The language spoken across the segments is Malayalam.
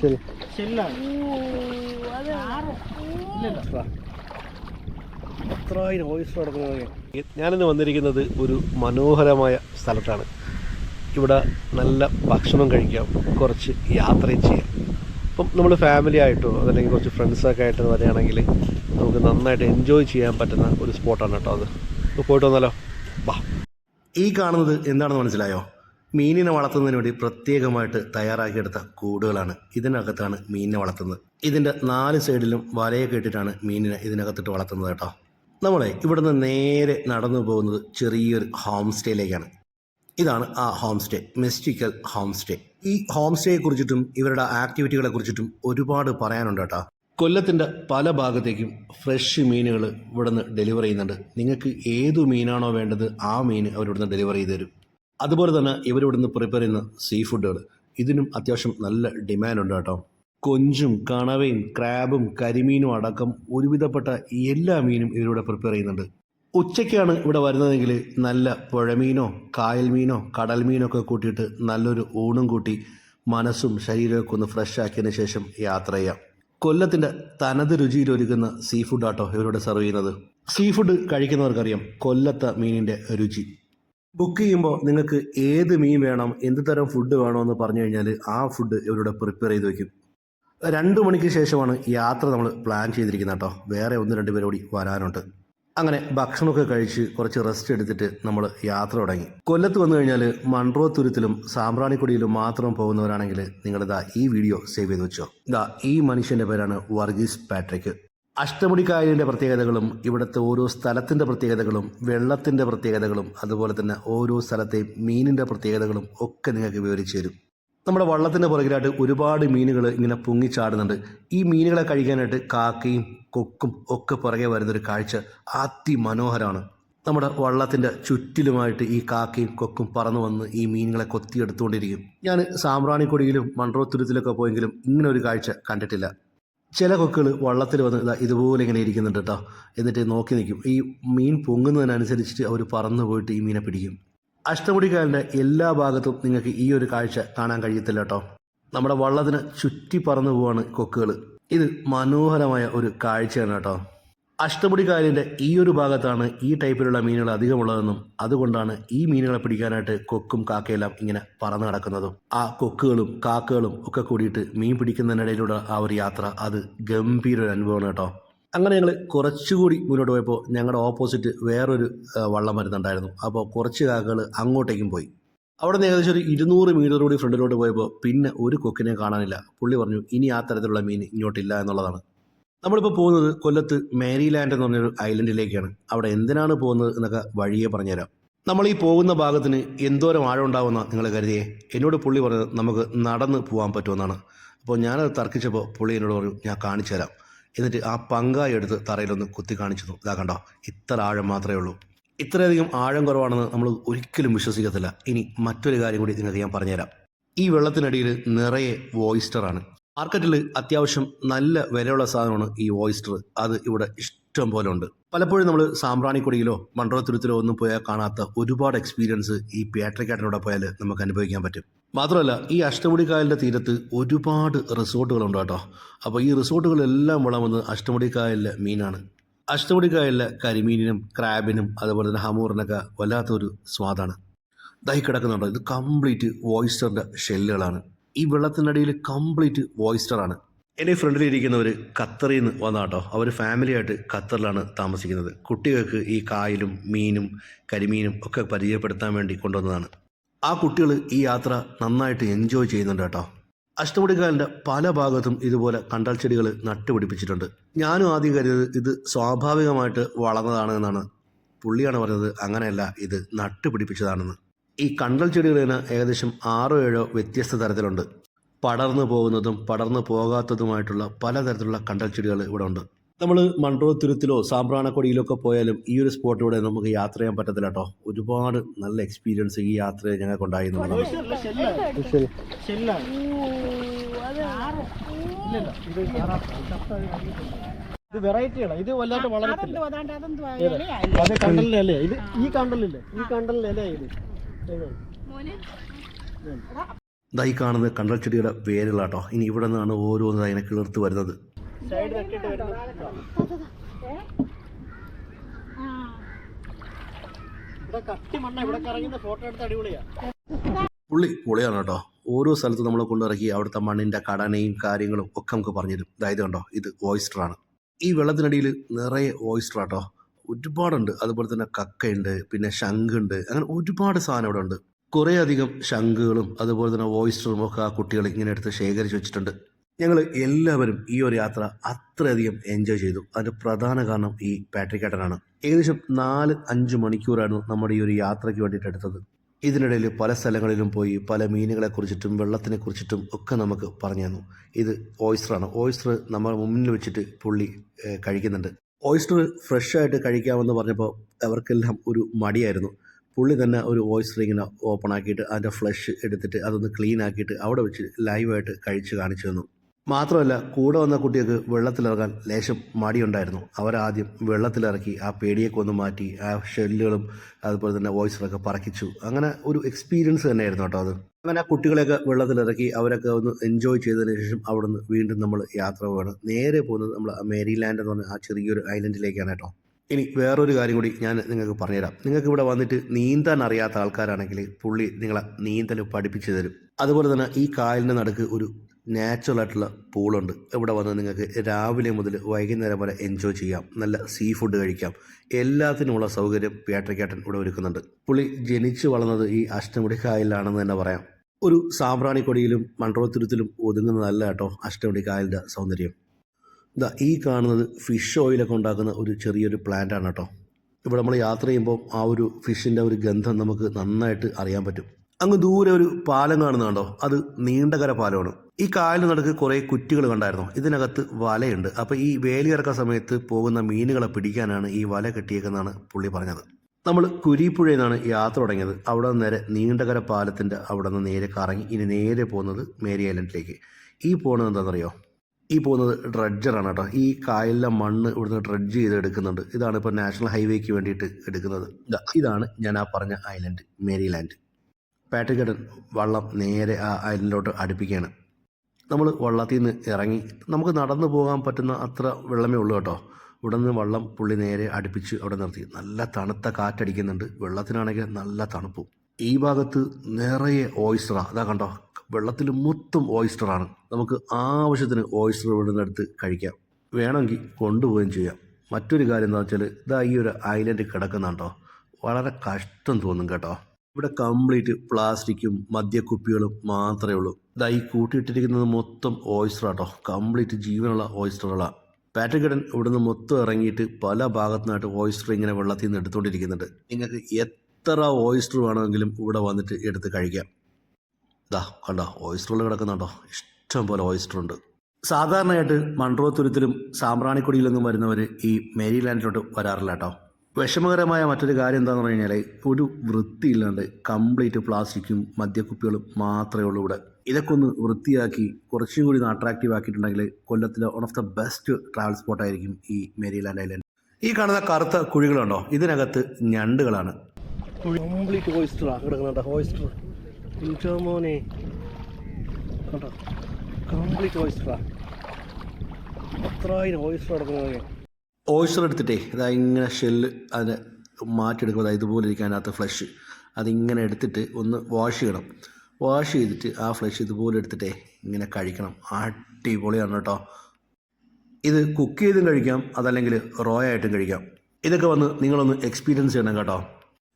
ശരി. എത്രായിരം ഓയിസ്റ്റർ നടക്കുന്നത് ഞാനിന്ന് വന്നിരിക്കുന്നത് ഒരു മനോഹരമായ സ്ഥലത്താണ്. ഇവിടെ നല്ല ഭക്ഷണം കഴിക്കാം കുറച്ച് യാത്രയും ചെയ്യാം. അപ്പം നമ്മൾ ഫാമിലി ആയിട്ടോ അതല്ലെങ്കിൽ കുറച്ച് ഫ്രണ്ട്സൊക്കെ ആയിട്ട് വരികയാണെങ്കിൽ നമുക്ക് നന്നായിട്ട് എൻജോയ് ചെയ്യാൻ പറ്റുന്ന ഒരു സ്പോട്ടാണ് കേട്ടോ അത്. പോയിട്ട് വന്നാലോ? വാ. ഈ കാണുന്നത് എന്താണെന്ന് മനസ്സിലായോ? മീനിനെ വളർത്തുന്നതിന് വേണ്ടി പ്രത്യേകമായിട്ട് തയ്യാറാക്കിയെടുത്ത കൂടുകളാണ് ഇതിനകത്താണ് മീനിനെ വളർത്തുന്നത്. ഇതിന്റെ നാല് സൈഡിലും വലയൊക്കെ ഇട്ടിട്ടാണ് മീനിനെ ഇതിനകത്തിട്ട് വളർത്തുന്നത് കേട്ടോ. നമ്മളെ ഇവിടുന്ന് നേരെ നടന്നു പോകുന്നത് ചെറിയൊരു ഹോം സ്റ്റേയിലേക്കാണ് ഇതാണ് ആ home stay mystical home stay ഈ ഹോം സ്റ്റേയെ കുറിച്ചിട്ടും ഇവരുടെ ആക്ടിവിറ്റികളെ കുറിച്ചിട്ടും ഒരുപാട് പറയാനുണ്ട് കേട്ടോ. കൊല്ലത്തിന്റെ പല ഭാഗത്തേക്കും ഫ്രഷ് മീനുകൾ ഇവിടുന്ന് ഡെലിവർ ചെയ്യുന്നുണ്ട്. നിങ്ങൾക്ക് ഏതു മീനാണോ വേണ്ടത് ആ മീൻ അവരിവിടുന്ന് ഡെലിവർ ചെയ്ത് തരും. അതുപോലെ തന്നെ ഇവരിവിടുന്ന് പ്രിപ്പയർ ചെയ്യുന്ന സീ ഫുഡുകൾ ഇതിനും അത്യാവശ്യം നല്ല ഡിമാൻഡ് ഉണ്ട് കേട്ടോ. കൊഞ്ചും കണവയും ക്രാബും കരിമീനും അടക്കം ഒരുവിധപ്പെട്ട എല്ലാ മീനും ഇവരിവിടെ പ്രിപ്പയർ ചെയ്യുന്നുണ്ട്. ഉച്ചയ്ക്കാണ് ഇവിടെ വരുന്നതെങ്കിൽ നല്ല പുഴമീനോ കായൽ മീനോ കടൽ മീനോ ഒക്കെ കൂട്ടിയിട്ട് നല്ലൊരു ഊണും കൂട്ടി മനസ്സും ശരീരമൊക്കെ ഒന്ന് ഫ്രഷ് ആക്കിയതിന് ശേഷം യാത്ര ചെയ്യാം. കൊല്ലത്തിന്റെ തനത് രുചിയിലൊരുക്കുന്ന സീ ഫുഡാട്ടോ ഇവരോട് സെർവ് ചെയ്യുന്നത്. സീ ഫുഡ് കഴിക്കുന്നവർക്കറിയാം കൊല്ലത്തെ മീനിന്റെ രുചി. ബുക്ക് ചെയ്യുമ്പോൾ നിങ്ങൾക്ക് ഏത് മീൻ വേണം എന്ത് തരം ഫുഡ് വേണോ എന്ന് പറഞ്ഞു കഴിഞ്ഞാൽ ആ ഫുഡ് ഇവരുടെ പ്രിപ്പയർ ചെയ്ത് വെക്കും. രണ്ട് മണിക്ക് ശേഷമാണ് യാത്ര നമ്മൾ പ്ലാൻ ചെയ്തിരിക്കുന്നത് കേട്ടോ. വേറെ ഒന്ന് രണ്ട് പേരോടി വരാനുണ്ട്. അങ്ങനെ ഭക്ഷണമൊക്കെ കഴിച്ച് കുറച്ച് റെസ്റ്റ് എടുത്തിട്ട് നമ്മൾ യാത്ര തുടങ്ങി. കൊല്ലത്ത് വന്നു കഴിഞ്ഞാൽ മൺട്രോ തുരുത്തിലും സാമ്പ്രാണിക്കൊടിയിലും മാത്രം പോകുന്നവരാണെങ്കിൽ നിങ്ങളിതാ ഈ വീഡിയോ സേവ് ചെയ്ത് വെച്ചോ. ഇതാ ഈ മനുഷ്യന്റെ പേരാണ് വർഗീസ് പാട്രിക് അഷ്ടമുടി കായലിന്റെ പ്രത്യേകതകളും ഇവിടുത്തെ ഓരോ സ്ഥലത്തിന്റെ പ്രത്യേകതകളും വെള്ളത്തിന്റെ പ്രത്യേകതകളും അതുപോലെ തന്നെ ഓരോ സ്ഥലത്തെയും മീനിന്റെ പ്രത്യേകതകളും ഒക്കെ നിങ്ങൾക്ക് വിവരിച്ചു തരും. നമ്മുടെ വള്ളത്തിന്റെ പുറകിലായിട്ട് ഒരുപാട് മീനുകൾ ഇങ്ങനെ പൊങ്ങിച്ചാടുന്നുണ്ട്. ഈ മീനുകളെ കഴിക്കാനായിട്ട് കാക്കയും കൊക്കും ഒക്കെ പുറകെ വരുന്നൊരു കാഴ്ച അതിമനോഹരമാണ്. നമ്മുടെ വള്ളത്തിന്റെ ചുറ്റിലുമായിട്ട് ഈ കാക്കയും കൊക്കും പറന്നു വന്ന് ഈ മീനുകളെ കൊത്തിയെടുത്തുകൊണ്ടിരിക്കും. ഞാൻ സാമ്പ്രാണിക്കൊടിയിലും മൺറോത്തുരുത്തിലൊക്കെ പോയെങ്കിലും ഇങ്ങനെ ഒരു കാഴ്ച കണ്ടിട്ടില്ല. ചില കൊക്കുകൾ വള്ളത്തിൽ വന്ന് ഇതാ ഇതുപോലെ ഇങ്ങനെ ഇരിക്കുന്നുണ്ട് കേട്ടോ എന്നിട്ട് നോക്കി നിൽക്കും. ഈ മീൻ പൊങ്ങുന്നതിനനുസരിച്ചിട്ട് അവർ പറന്നു പോയിട്ട് ഈ മീനെ പിടിക്കും. അഷ്ടമുടിക്കാലിന്റെ എല്ലാ ഭാഗത്തും നിങ്ങൾക്ക് ഈ ഒരു കാഴ്ച കാണാൻ കഴിയത്തില്ല കേട്ടോ നമ്മുടെ വള്ളത്തിന് ചുറ്റി പറന്നു പോവാണ് കൊക്കുകൾ ഇത് മനോഹരമായ ഒരു കാഴ്ചയാണ് കേട്ടോ അഷ്ടമുടി കായലിന്റെ ഈ ഒരു ഭാഗത്താണ് ഈ ടൈപ്പിലുള്ള മീനുകൾ അധികമുള്ളതെന്നും അതുകൊണ്ടാണ് ഈ മീനുകളെ പിടിക്കാനായിട്ട് കൊക്കും കാക്കയെല്ലാം ഇങ്ങനെ പറന്നു നടക്കുന്നതും. ആ കൊക്കുകളും കാക്കകളും ഒക്കെ കൂടിയിട്ട് മീൻ പിടിക്കുന്നതിനിടയിലൂടെ ആ ഒരു യാത്ര അത് ഗംഭീര ഒരു അനുഭവമാണ് കേട്ടോ. അങ്ങനെ ഞങ്ങൾ കുറച്ചുകൂടി മുന്നോട്ട് പോയപ്പോൾ ഞങ്ങളുടെ ഓപ്പോസിറ്റ് വേറൊരു വള്ളം വരുന്നുണ്ടായിരുന്നു. അപ്പോൾ കുറച്ച് കാക്കകൾ അങ്ങോട്ടേക്കും പോയി. അവിടെ നിന്ന് ഏകദേശം ഒരു ഇരുന്നൂറ് മീറ്റർ കൂടി ഫ്രണ്ടിലോട്ട് പോയപ്പോൾ പിന്നെ ഒരു കൊക്കിനെ കാണാനില്ല. പുള്ളി പറഞ്ഞു ഇനി ആ തരത്തിലുള്ള മീൻ ഇങ്ങോട്ടില്ല എന്നുള്ളതാണ്. നമ്മളിപ്പോൾ പോകുന്നത് കൊല്ലത്ത് മേരിലാൻഡ് എന്ന് പറഞ്ഞൊരു ഐലൻഡിലേക്കാണ്. അവിടെ എന്തിനാണ് പോകുന്നത് എന്നൊക്കെ വഴിയെ പറഞ്ഞുതരാം. നമ്മൾ ഈ പോകുന്ന ഭാഗത്തിന് എന്തോരം ആഴം ഉണ്ടാവുന്ന നിങ്ങൾ കരുതിയേ? എന്നോട് പുള്ളി പറഞ്ഞത് നമുക്ക് നടന്ന് പോകാൻ പറ്റുമെന്നാണ്. അപ്പോൾ ഞാനത് തർക്കിച്ചപ്പോൾ പുള്ളി എന്നോട് പറഞ്ഞു ഞാൻ കാണിച്ചു തരാം എന്നിട്ട് ആ പങ്കായി എടുത്ത് തറയിലൊന്ന് കുത്തി കാണിച്ചു തന്നു. ഇതാ കണ്ടോ ഇത്ര ആഴം മാത്രമേ ഉള്ളൂ. ഇത്രയധികം ആഴം കുറവാണെന്ന് നമ്മൾ ഒരിക്കലും വിശ്വസിക്കത്തില്ല. ഇനി മറ്റൊരു കാര്യം കൂടി നിങ്ങൾക്ക് ഞാൻ പറഞ്ഞുതരാം. ഈ വെള്ളത്തിനടിയിൽ നിറയെ വോയിസ്റ്ററാണ് മാർക്കറ്റിൽ അത്യാവശ്യം നല്ല വിലയുള്ള സാധനമാണ് ഈ ഓയിസ്റ്റർ അത് ഇവിടെ ഇഷ്ടം പോലെ ഉണ്ട്. പലപ്പോഴും നമ്മൾ സാമ്പ്രാണിക്കൊടിയിലോ മണ്ഡലത്തുരുത്തിലോ ഒന്നും പോയാൽ കാണാത്ത ഒരുപാട് എക്സ്പീരിയൻസ് ഈ പേട്രക്കാട്ടിലൂടെ പോയാൽ നമുക്ക് അനുഭവിക്കാൻ പറ്റും. മാത്രമല്ല ഈ അഷ്ടമുടിക്കായലിന്റെ തീരത്ത് ഒരുപാട് റിസോർട്ടുകളുണ്ട് കേട്ടോ. അപ്പോൾ ഈ റിസോർട്ടുകളെല്ലാം വളമെന്ന് അഷ്ടമുടിക്കായലിലെ മീനാണ്. അഷ്ടമുടിക്കായലിലെ കരിമീനിനും ക്രാബിനും അതുപോലെ തന്നെ ഹമൂറിനൊക്കെ വല്ലാത്തൊരു സ്വാദാണ്. ദഹി കിടക്കുന്നുണ്ടോ. ഇത് കംപ്ലീറ്റ് വോയിസ്റ്ററിന്റെ ഷെല്ലുകളാണ് ഈ വെള്ളത്തിനടിയിൽ കംപ്ലീറ്റ് വോയിസ്റ്ററാണ്. എന്റെ ഫ്രണ്ടിൽ ഇരിക്കുന്നവർ ഖത്തറിൽ നിന്ന് വന്നാട്ടോ. അവർ ഫാമിലിയായിട്ട് ഖത്തറിലാണ് താമസിക്കുന്നത്. കുട്ടികൾക്ക് ഈ കായലും മീനും കരിമീനും ഒക്കെ പരിചയപ്പെടുത്താൻ വേണ്ടി കൊണ്ടുവന്നതാണ്. ആ കുട്ടികൾ ഈ യാത്ര നന്നായിട്ട് എൻജോയ് ചെയ്യുന്നുണ്ട് കേട്ടോ അഷ്ടമുടിക്കാലിന്റെ പല ഭാഗത്തും ഇതുപോലെ കണ്ടാൽ ചെടികൾ നട്ടുപിടിപ്പിച്ചിട്ടുണ്ട്. ഞാനും ആദ്യം കരുതിയത് ഇത് സ്വാഭാവികമായിട്ട് വളർന്നതാണ് എന്നാണ്. പുള്ളിയാണ് പറഞ്ഞത് അങ്ങനെയല്ല ഇത് നട്ടുപിടിപ്പിച്ചതാണെന്ന്. ഈ കണ്ടൽ ചെടികൾ തന്നെ ഏകദേശം ആറോ ഏഴോ വ്യത്യസ്ത തരത്തിലുണ്ട്. പടർന്നു പോകുന്നതും പടർന്നു പോകാത്തതുമായിട്ടുള്ള പലതരത്തിലുള്ള കണ്ടൽ ചെടികൾ ഇവിടെ ഉണ്ട്. നമ്മൾ മൺട്രോ തുരുത്തിലോ സാമ്പ്രാണക്കൊടിയിലോ ഒക്കെ പോയാലും ഈ ഒരു സ്പോട്ടിലൂടെ നമുക്ക് യാത്ര ചെയ്യാൻ പറ്റത്തില്ല കേട്ടോ. ഒരുപാട് നല്ല എക്സ്പീരിയൻസ് ഈ യാത്ര ഞങ്ങൾക്ക് ഉണ്ടായി എന്നുള്ളതാണ് ഓയിസ്റ്ററല്ല ഷെല്ലാണ് ശരി ഷെല്ലാണ് ഇല്ലല്ല ഇത് ഇത് വെറൈറ്റിയാണ് ഇത് വല്ലാണ്ട് വളരത്തില്ല അത് കണ്ടലിലല്ലേ ഇത് ഈ കണ്ടലില്ലേ ഈ കണ്ടലിലല്ലേ ഇത്. ഇത്. ഇതാ ഈ കാണുന്നത് കണ്ടൽ ചെടിയുടെ വേരുകളാട്ടോ. ഇനി ഇവിടെ നിന്നാണ് ഓരോന്ന് അതിനെ കിളിർത്ത് വരുന്നത്. പുള്ളി പൊളിയാണ് കേട്ടോ ഓരോ സ്ഥലത്തും നമ്മളെ കൊണ്ടിറക്കി അവിടുത്തെ മണ്ണിന്റെ ഘടനയും കാര്യങ്ങളും ഒക്കെ നമുക്ക് പറഞ്ഞുതരും അതായത് കണ്ടോ? ഇത് ഓയിസ്റ്ററാണ്. ഈ വെള്ളത്തിനടിയിൽ നിറയെ ഓയിസ്റ്റർ ആട്ടോ ഒരുപാടുണ്ട്. അതുപോലെ തന്നെ കക്കയുണ്ട് പിന്നെ ശംഖുണ്ട് അങ്ങനെ ഒരുപാട് സാധനം ഇവിടെ ഉണ്ട്. കുറേ അധികം ശംഖുകളും അതുപോലെ തന്നെ ഓയിസ്റ്ററും ഒക്കെ ആ കുട്ടികൾ ഇങ്ങനെ എടുത്ത് ശേഖരിച്ച് വെച്ചിട്ടുണ്ട്. ഞങ്ങൾ എല്ലാവരും ഈ ഒരു യാത്ര അത്രയധികം എൻജോയ് ചെയ്തു. അതിന്റെ പ്രധാന കാരണം ഈ പാട്രിക് ഏട്ടനാണ്. ഏകദേശം നാല് അഞ്ച് മണിക്കൂറായിരുന്നു നമ്മുടെ ഈ ഒരു യാത്രയ്ക്ക് വേണ്ടിയിട്ട് എടുത്തത്. ഇതിനിടയിൽ പല സ്ഥലങ്ങളിലും പോയി പല മീനുകളെ കുറിച്ചിട്ടും വെള്ളത്തിനെ കുറിച്ചിട്ടും ഒക്കെ നമുക്ക് പറഞ്ഞു തന്നു. ഇത് ഓയിസ്റ്ററാണ് ഓയിസ്റ്റർ നമ്മുടെ മുന്നിൽ വെച്ചിട്ട് പുള്ളി കഴിക്കുന്നുണ്ട്. ഓയിസ്റ്റർ ഫ്രഷ് ആയിട്ട് കഴിക്കാമെന്ന് പറഞ്ഞപ്പോൾ അവർക്കെല്ലാം ഒരു മടിയായിരുന്നു. പുള്ളി തന്നെ ഒരു ഓയിസ്റ്റർ ഇങ്ങനെ ഓപ്പൺ ആക്കിയിട്ട് അതിന്റെ ഫ്ലഷ് എടുത്തിട്ട് അതൊന്ന് ക്ലീൻ ആക്കിയിട്ട് അവിടെ വെച്ച് ലൈവായിട്ട് കഴിച്ച് കാണിച്ചു തന്നു. മാത്രമല്ല കൂടെ വന്ന കുട്ടികൾക്ക് വെള്ളത്തിലിറങ്ങാൻ ലേശം മടിയുണ്ടായിരുന്നു. അവരാദ്യം വെള്ളത്തിലിറക്കി ആ പേടിയൊക്കെ ഒന്ന് മാറ്റി ആ ഷെല്ലുകളും അതുപോലെ തന്നെ വോയിസറൊക്കെ പറക്കിച്ചു. അങ്ങനെ ഒരു എക്സ്പീരിയൻസ് തന്നെയായിരുന്നു കേട്ടോ അത്. അങ്ങനെ കുട്ടികളെയൊക്കെ വെള്ളത്തിലിറക്കി അവരൊക്കെ ഒന്ന് എൻജോയ് ചെയ്തതിന് ശേഷം അവിടെ നിന്ന് വീണ്ടും നമ്മൾ യാത്ര പോവാണ്. നേരെ പോകുന്നത് നമ്മൾ മേരിലാൻഡ് എന്ന് പറഞ്ഞ ആ ചെറിയൊരു ഐലൻഡിലേക്കാണ് കേട്ടോ. ഇനി വേറൊരു കാര്യം കൂടി ഞാൻ നിങ്ങൾക്ക് പറഞ്ഞുതരാം. നിങ്ങൾക്ക് ഇവിടെ വന്നിട്ട് നീന്താൻ അറിയാത്ത ആൾക്കാരാണെങ്കിൽ പുള്ളി നിങ്ങളെ നീന്തൽ പഠിപ്പിച്ചു തരും. അതുപോലെ തന്നെ ഈ കായലിന്റെ നടുക്ക് ഒരു നാച്ചുറൽ ആയിട്ടുള്ള പൂളുണ്ട് ഇവിടെ വന്ന് നിങ്ങൾക്ക് രാവിലെ മുതൽ വൈകുന്നേരം വരെ എൻജോയ് ചെയ്യാം. നല്ല സീ ഫുഡ് കഴിക്കാം. എല്ലാത്തിനുമുള്ള സൗകര്യം പേട്ടക്കാട്ടൻ ഇവിടെ ഒരുക്കുന്നുണ്ട്. പുളി ജനിച്ചു വളർന്നത് ഈ അഷ്ടമുടി കായലിലാണെന്ന് തന്നെ പറയാം. ഒരു സാമ്പ്രാണിക്കൊടിയിലും മൺറോത്തുരുത്തിലും ഒതുങ്ങുന്നതല്ല കേട്ടോ അഷ്ടമുടി കായലിന്റെ സൗന്ദര്യം. ഇതാ ഈ കാണുന്നത് ഫിഷ് ഓയിലൊക്കെ ഉണ്ടാക്കുന്ന ഒരു ചെറിയൊരു പ്ലാന്റ് ആണ് കേട്ടോ. ഇവിടെ നമ്മൾ യാത്ര ചെയ്യുമ്പോൾ ആ ഒരു ഫിഷിന്റെ ഒരു ഗന്ധം നമുക്ക് നന്നായിട്ട് അറിയാൻ പറ്റും. അങ്ങ് ദൂരെ ഒരു പാലം കാണുന്നുണ്ടോ? അത് നീണ്ടകര പാലമാണ്. ഈ കായലിന് നടക്ക് കുറേ കുറ്റികൾ കണ്ടായിരുന്നു? ഇതിനകത്ത് വലയുണ്ട്. അപ്പോൾ ഈ വേലി ഇറക്കുന്ന സമയത്ത് പോകുന്ന മീനുകളെ പിടിക്കാനാണ് ഈ വല കെട്ടിയേക്കെന്നാണ് പുള്ളി പറഞ്ഞത്. നമ്മൾ കുരിപ്പുഴയിൽ നിന്നാണ് യാത്ര തുടങ്ങിയത്. അവിടെ നിന്ന് നേരെ നീണ്ടകര പാലത്തിന്റെ അവിടെ നിന്ന് നേരെ കറങ്ങി ഇനി നേരെ പോകുന്നത് മേരി ഐലൻഡിലേക്ക്. ഈ പോകുന്നത് എന്താണെന്നറിയോ? ഈ പോകുന്നത് ഡ്രഡ്ജറാണ് കേട്ടോ. ഈ കായലിലെ മണ്ണ് ഇവിടുന്ന് ഡ്രഡ്ജ് ചെയ്ത് എടുക്കുന്നുണ്ട്. ഇതാണ് ഇപ്പോൾ നാഷണൽ ഹൈവേക്ക് വേണ്ടിയിട്ട് എടുക്കുന്നത്. ഇതാണ് ഞാൻ ആ പറഞ്ഞ ഐലൻഡ് മേരിലാൻഡ് പാട്രിക്കടൻ വള്ളം നേരെ ആ ഐലൻഡിലോട്ട് അടുപ്പിക്കുകയാണ്. നമ്മൾ വള്ളത്തിൽ നിന്ന് ഇറങ്ങി നമുക്ക് നടന്നു പോകാൻ പറ്റുന്ന അത്ര വെള്ളമേ ഉള്ളൂ കേട്ടോ. ഇവിടെ നിന്ന് വള്ളം പുള്ളി നേരെ അടുപ്പിച്ച് അവിടെ നിർത്തി. നല്ല തണുത്ത കാറ്റടിക്കുന്നുണ്ട്. വെള്ളത്തിനാണെങ്കിൽ നല്ല തണുപ്പും. ഈ ഭാഗത്ത് നിറയെ ഓയിസ്റ്ററാണ് അതാ കണ്ടോ? വെള്ളത്തിൽ മൊത്തം ഓയിസ്റ്ററാണ് നമുക്ക് ആവശ്യത്തിന് ഓയിസ്റ്റർ ഇവിടെ നിന്ന് എടുത്ത് കഴിക്കാം. വേണമെങ്കിൽ കൊണ്ടുപോവുകയും ചെയ്യാം. മറ്റൊരു കാര്യം എന്താ വെച്ചാൽ ഇതാ ഈ ഒരു ഐലൻഡ് കിടക്കുന്നുണ്ടോ? വളരെ കഷ്ടം തോന്നും കേട്ടോ. ഇവിടെ കംപ്ലീറ്റ് പ്ലാസ്റ്റിക്കും മദ്യക്കുപ്പികളും മാത്രമേ ഉള്ളൂ. ഇതായി കൂട്ടിയിട്ടിരിക്കുന്നത് മൊത്തം ഓയിസ്റ്റർ ആട്ടോ. കംപ്ലീറ്റ് ജീവനുള്ള ഓയിസ്റ്ററുകളാണ് പാറ്റഗഡൻ ഇവിടുന്ന് മൊത്തം ഇറങ്ങിയിട്ട് പല ഭാഗത്തുനിന്നായിട്ട് ഓയിസ്റ്റർ ഇങ്ങനെ വെള്ളത്തിൽ നിന്ന് എടുത്തുകൊണ്ടിരിക്കുന്നുണ്ട് നിങ്ങൾക്ക് എത്ര ഓയിസ്റ്റർ വേണമെങ്കിലും ഇവിടെ വന്നിട്ട് എടുത്ത് കഴിക്കാം. ഇതാ കണ്ടോ ഓയിസ്റ്ററുകൾ കിടക്കുന്നുണ്ടോ. ഇഷ്ടം പോലെ ഓയിസ്റ്റർ ഉണ്ട്. സാധാരണയായിട്ട് മൺറോ തുരുത്തിലും സാമ്പ്രാണിക്കൊടിയിലൊന്നും വരുന്നവർ ഈ മേരിലാൻഡിലോട്ട് വരാറില്ല കേട്ടോ വിഷമകരമായ മറ്റൊരു കാര്യം എന്താണെന്ന് പറഞ്ഞു കഴിഞ്ഞാൽ ഒരു വൃത്തിയില്ലാണ്ട് കംപ്ലീറ്റ് പ്ലാസ്റ്റിക്കും മദ്യക്കുപ്പികളും മാത്രമേ ഉള്ളൂ ഇവിടെ. ഇതൊക്കെ ഒന്ന് വൃത്തിയാക്കി കുറച്ചും കൂടി ഒന്ന് അട്രാക്റ്റീവ് ആക്കിയിട്ടുണ്ടെങ്കിൽ കൊല്ലത്തിലെ one of the best travel സ്പോട്ടായിരിക്കും ഈ മേരിലാൻഡ് ഐലൻഡ് ഈ കാണുന്ന കറുത്ത കുഴികളുണ്ടോ? ഇതിനകത്ത് ഞണ്ടുകളാണ്. കംപ്ലീറ്റ് ഓയിസ്റ്ററാണ് കിടക്കുന്നുണ്ട്? ഓയിസ്റ്റർ ഇന്റോ മോനെ. കണ്ടോ? കംപ്ലീറ്റ് ഓയിസ്റ്റർ എടുത്തിട്ടേ ഇതാ ഇങ്ങനെ ഷെല്ല് അതിനെ മാറ്റിയെടുക്കും അതായത് ഇതുപോലെ ഇരിക്കും അതിനകത്ത് ഫ്ലഷ് അതിങ്ങനെ എടുത്തിട്ട് ഒന്ന് വാഷ് ചെയ്യണം. വാഷ് ചെയ്തിട്ട് ആ ഫ്ലഷ് ഇതുപോലെ എടുത്തിട്ടേ ഇങ്ങനെ കഴിക്കണം. അടിപൊളിയാണ് കേട്ടോ. ഇത് കുക്ക് ചെയ്തും കഴിക്കാം അതല്ലെങ്കിൽ റോ ആയിട്ടും കഴിക്കാം. ഇതൊക്കെ വന്ന് നിങ്ങളൊന്ന് എക്സ്പീരിയൻസ് ചെയ്യണം കേട്ടോ.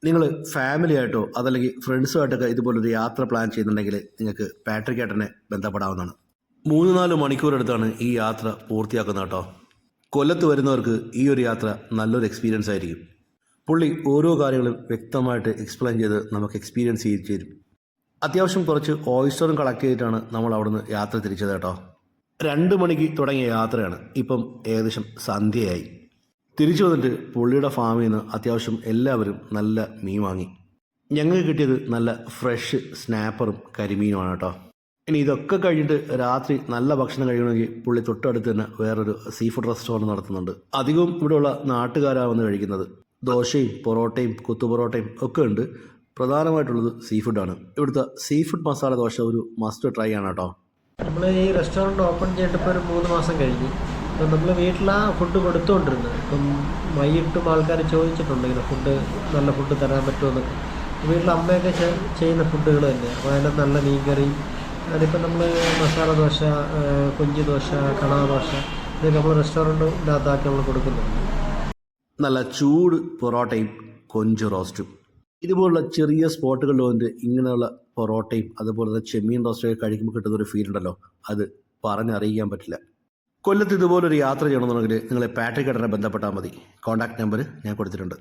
നിങ്ങൾ ഫാമിലി ആയിട്ടോ അതല്ലെങ്കിൽ ഫ്രണ്ട്സുമായിട്ടൊക്കെ ഇതുപോലൊരു യാത്ര പ്ലാൻ ചെയ്യുന്നുണ്ടെങ്കിൽ നിങ്ങൾക്ക് പാട്രിക് ഏട്ടനെ ബന്ധപ്പെടാവുന്നതാണ്. മൂന്ന് നാല് മണിക്കൂർ എടുത്താണ് ഈ യാത്ര പൂർത്തിയാക്കുന്നത് കേട്ടോ. കൊല്ലത്ത് വരുന്നവർക്ക് ഈ ഒരു യാത്ര നല്ലൊരു എക്സ്പീരിയൻസ് ആയിരിക്കും. പുള്ളി ഓരോ കാര്യങ്ങളും വ്യക്തമായിട്ട് എക്സ്പ്ലെയിൻ ചെയ്ത് നമുക്ക് എക്സ്പീരിയൻസ് ചെയ്ത് തരും. അത്യാവശ്യം കുറച്ച് ഓയിസ്റ്ററും കളക്ട് ചെയ്തിട്ടാണ് നമ്മൾ അവിടുന്ന് യാത്ര തിരിച്ചത് കേട്ടോ. രണ്ട് മണിക്ക് തുടങ്ങിയ യാത്രയാണ് ഇപ്പം ഏകദേശം സന്ധ്യയായി. തിരിച്ചു വന്നിട്ട് പുള്ളിയുടെ ഫാമിൽ നിന്ന് അത്യാവശ്യം എല്ലാവരും നല്ല മീൻ വാങ്ങി. ഞങ്ങൾക്ക് കിട്ടിയത് നല്ല ഫ്രഷ് സ്നാപ്പറും കരിമീനുമാണ് കേട്ടോ. ഇനി ഇതൊക്കെ കഴിഞ്ഞിട്ട് രാത്രി നല്ല ഭക്ഷണം കഴിക്കണമെങ്കിൽ പുള്ളി തൊട്ടടുത്ത് തന്നെ വേറൊരു സീ ഫുഡ് റെസ്റ്റോറന്റ് നടത്തുന്നുണ്ട്. അധികവും ഇവിടെയുള്ള നാട്ടുകാരാണ് വന്ന് കഴിക്കുന്നത്. ദോശയും പൊറോട്ടയും കുത്തുപൊറോട്ടയും ഒക്കെ ഉണ്ട്. പ്രധാനമായിട്ടുള്ളത് സീ ഫുഡാണ് ഇവിടുത്തെ സീ ഫുഡ് മസാല ദോശ ഒരു മസ്റ്റ് ട്രൈ ആണ് കേട്ടോ. നമ്മൾ ഈ റെസ്റ്റോറന്റ് ഓപ്പൺ ചെയ്തിട്ട് ഇപ്പോൾ ഒരു മൂന്ന് മാസം കഴിഞ്ഞു അപ്പം നമ്മൾ വീട്ടിലാ ഫുഡ് കൊടുത്തുകൊണ്ടിരുന്നത് ഇപ്പം വൈകിട്ടും ആൾക്കാർ ചോദിച്ചിട്ടുണ്ട് ഇങ്ങനെ ഫുഡ് നല്ല ഫുഡ് തരാൻ പറ്റുമെന്നൊക്കെ വീട്ടിൽ അമ്മയൊക്കെ ചെയ്യുന്ന ഫുഡുകൾ തന്നെ. അപ്പോൾ അതിന്റെ നല്ല മീൻകറി അതിപ്പോൾ നമ്മൾ മസാല ദോശ കുഞ്ചി ദോശ കണാ ദോശ ഇതൊക്കെ നമ്മൾ റെസ്റ്റോറന്റിനകത്താക്കി നമ്മൾ കൊടുക്കുന്നുണ്ട്. നല്ല ചൂട് പൊറോട്ടയും കൊഞ്ച് റോസ്റ്റും. ഇതുപോലുള്ള ചെറിയ സ്പോട്ടുകളിൽ വന്നിട്ട് ഇങ്ങനെയുള്ള പൊറോട്ടയും അതുപോലെ തന്നെ ചെമ്മീൻ റോസ്റ്റൊക്കെ കഴിക്കുമ്പോൾ കിട്ടുന്ന ഒരു ഫീൽ ഉണ്ടല്ലോ. അത് പറഞ്ഞറിയിക്കാൻ പറ്റില്ല. കൊല്ലത്ത് ഇതുപോലൊരു യാത്ര ചെയ്യണമെന്നുണ്ടെങ്കിൽ നിങ്ങളെ പാട്രിക് കടനെ ബന്ധപ്പെട്ടാൽ മതി. കോൺടാക്ട് നമ്പർ ഞാൻ കൊടുത്തിട്ടുണ്ട്.